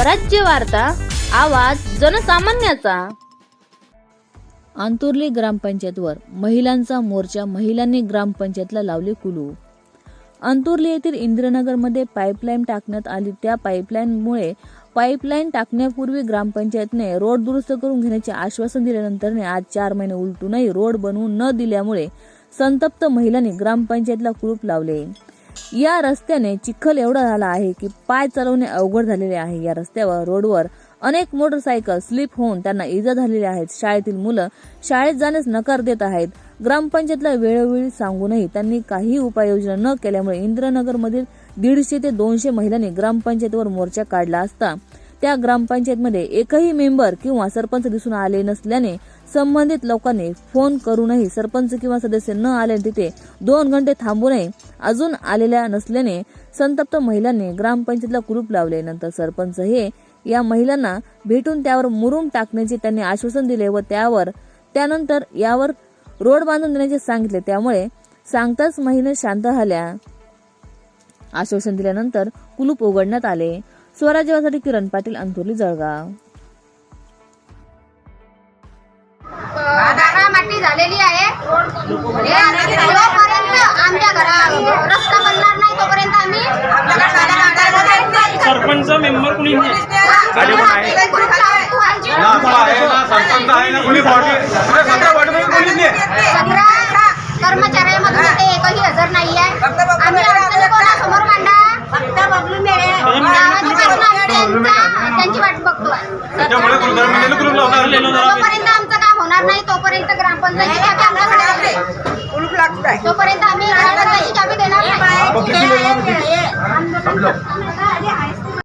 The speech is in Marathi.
स्वराज्य वार्ता आवाज जनसामान्याचा. आंतुर्ली ग्रामपंचायतवर महिलांचा मोर्चा महिलांनी ग्रामपंचायतला लावले कुलू. अंतुर्ली येथील इंद्रनगरमध्ये पाईपलाईन टाकण्यात आली. त्या पाईपलाईनमुळे पाईपलाईन टाकण्यापूर्वी ग्रामपंचायतने रोड दुरुस्त करून घेण्याचे आश्वासन दिल्यानंतरने आज चार महिने उलटूनही रोड बनवून न दिल्यामुळे संतप्त महिलांनी ग्रामपंचायतला कुलूप लावले. या रस्त्याने चिखल एवढा झाला आहे की पाय चालवणे अवघड झालेले आहे. या रस्त्यावर रोडवर अनेक मोटरसायकल स्लिप होऊन त्यांना इजा झालेल्या आहेत. शाळेतील मुलं शाळेत जाण्यास नकार देत आहेत. ग्रामपंचायतला वेळोवेळी सांगूनही त्यांनी काही उपाययोजना न केल्यामुळे इंद्रनगरमधील दीडशे ते दोनशे महिलांनी ग्रामपंचायतीवर मोर्चा काढला असता त्या ग्रामपंचायतमध्ये एकही मेंबर किंवा सरपंच दिसून आले नसल्याने संबंधित लोकांनी फोन करूनही सरपंच किंवा सदस्य न आल्याने तिथे दोन घंटे थांबूनही अजून आलेल्या नसल्याने संतप्त महिलांनी ग्रामपंचायतला कुलूप लावले. नंतर सरपंच हे या महिलांना भेटून त्यावर मुरुम टाकण्याचे त्यांनी आश्वासन दिले व त्यावर त्यानंतर यावर रोड बांधून देण्याचे सांगितले. त्यामुळे सांगताच महिला शांत झाल्या. आश्वासन दिल्यानंतर कुलूप उघडण्यात आले. स्वराज्यासाठी किरण पाटील अंतुर्ली जळगाव. झालेली आहे. हे जोपर्यंत आमच्या घरा रस्ता बनणार नाही तोपर्यंत आम्ही सरपंच मेंबर कुणी नाही? गाडी पण आहे. ना असं आहे ना सरपंच आहे ना कोणी बॉडी पुढे सतरा बॉडी कोणीच नाही सतरा कर्मचाऱ्यामधून ते एकही हजर नाही आहे आम्ही अडचणी कोणासमोर मांडा गावाच्या पासून आम्ही त्यांचा- वाट बघतो जोपर्यंत आमचं काम होणार नाही तोपर्यंत आमच्याकडे तोपर्यंत आम्ही ग्रामपंचायतची चाबी देणार नाही.